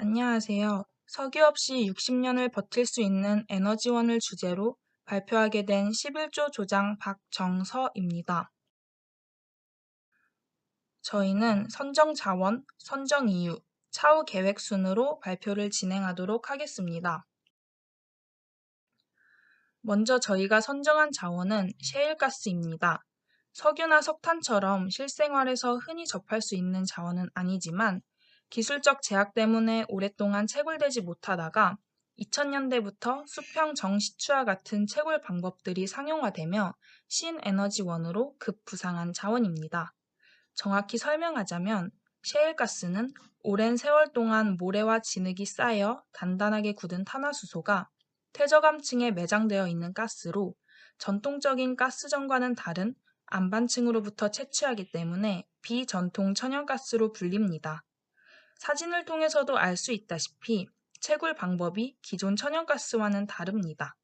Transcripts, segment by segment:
안녕하세요. 석유 없이 60년을 버틸 수 있는 에너지원을 주제로 발표하게 된 11조 조장 박정서입니다. 저희는 선정 자원, 선정 이유, 차후 계획 순으로 발표를 진행하도록 하겠습니다. 먼저 저희가 선정한 자원은 셰일가스입니다. 석유나 석탄처럼 실생활에서 흔히 접할 수 있는 자원은 아니지만 기술적 제약 때문에 오랫동안 채굴되지 못하다가 2000년대부터 수평 정시추와 같은 채굴 방법들이 상용화되며 신에너지원으로 급부상한 자원입니다. 정확히 설명하자면 셰일가스는 오랜 세월 동안 모래와 진흙이 쌓여 단단하게 굳은 탄화수소가 퇴저감층에 매장되어 있는 가스로 전통적인 가스전과는 다른 안반층으로부터 채취하기 때문에 비전통 천연가스로 불립니다. 사진을 통해서도 알 수 있다시피 채굴 방법이 기존 천연가스와는 다릅니다.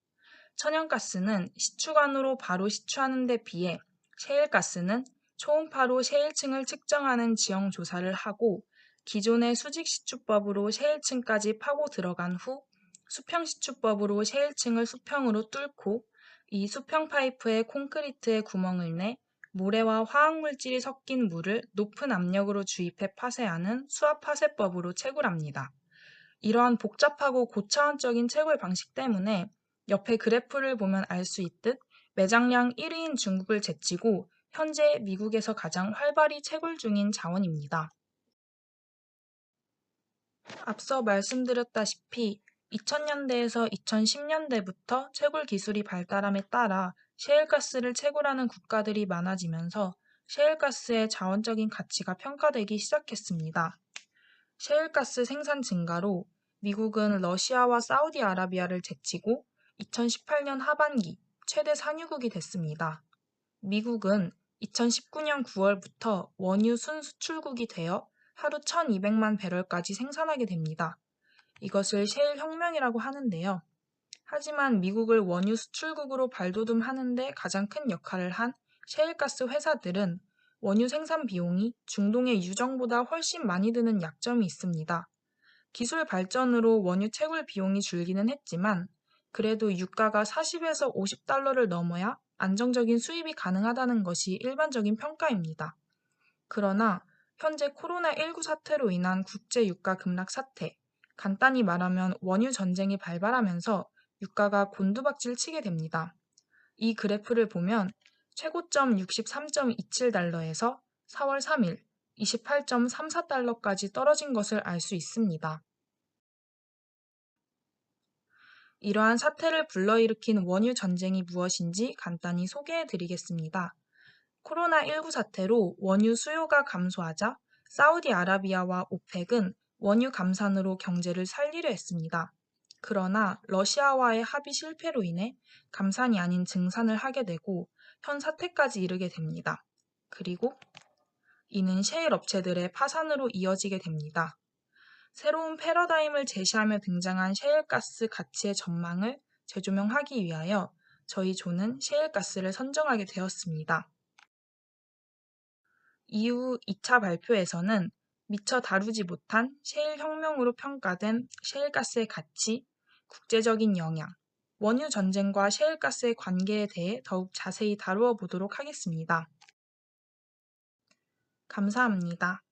천연가스는 시추관으로 바로 시추하는 데 비해 셰일가스는 초음파로 셰일층을 측정하는 지형 조사를 하고 기존의 수직 시추법으로 셰일층까지 파고 들어간 후 수평 시추법으로 셰일층을 수평으로 뚫고 이 수평 파이프에 콘크리트에 구멍을 내 모래와 화학물질이 섞인 물을 높은 압력으로 주입해 파쇄하는 수압 파쇄법으로 채굴합니다. 이러한 복잡하고 고차원적인 채굴 방식 때문에 옆에 그래프를 보면 알 수 있듯 매장량 1위인 중국을 제치고 현재 미국에서 가장 활발히 채굴 중인 자원입니다. 앞서 말씀드렸다시피 2000년대에서 2010년대부터 채굴 기술이 발달함에 따라 셰일가스를 채굴하는 국가들이 많아지면서 셰일가스의 자원적인 가치가 평가되기 시작했습니다. 셰일가스 생산 증가로 미국은 러시아와 사우디아라비아를 제치고 2018년 하반기 최대 산유국이 됐습니다. 미국은 2019년 9월부터 원유 순수출국이 되어 하루 1200만 배럴까지 생산하게 됩니다. 이것을 셰일 혁명이라고 하는데요. 하지만 미국을 원유 수출국으로 발돋움하는 데 가장 큰 역할을 한 셰일가스 회사들은 원유 생산 비용이 중동의 유정보다 훨씬 많이 드는 약점이 있습니다. 기술 발전으로 원유 채굴 비용이 줄기는 했지만 그래도 유가가 40에서 50달러를 넘어야 안정적인 수입이 가능하다는 것이 일반적인 평가입니다. 그러나 현재 코로나19 사태로 인한 국제 유가 급락 사태, 간단히 말하면 원유 전쟁이 발발하면서 유가가 곤두박질 치게 됩니다. 이 그래프를 보면 최고점 63.27달러에서 4월 3일 28.34달러까지 떨어진 것을 알 수 있습니다. 이러한 사태를 불러일으킨 원유 전쟁이 무엇인지 간단히 소개해 드리겠습니다. 코로나19 사태로 원유 수요가 감소하자 사우디아라비아와 오펙은 원유 감산으로 경제를 살리려 했습니다. 그러나 러시아와의 합의 실패로 인해 감산이 아닌 증산을 하게 되고 현 사태까지 이르게 됩니다. 그리고 이는 셰일 업체들의 파산으로 이어지게 됩니다. 새로운 패러다임을 제시하며 등장한 셰일가스 가치의 전망을 재조명하기 위하여 저희 조는 셰일가스를 선정하게 되었습니다. 이후 2차 발표에서는 미처 다루지 못한 셰일 혁명으로 평가된 셰일가스의 가치, 국제적인 영향, 원유 전쟁과 셰일가스의 관계에 대해 더욱 자세히 다루어 보도록 하겠습니다. 감사합니다.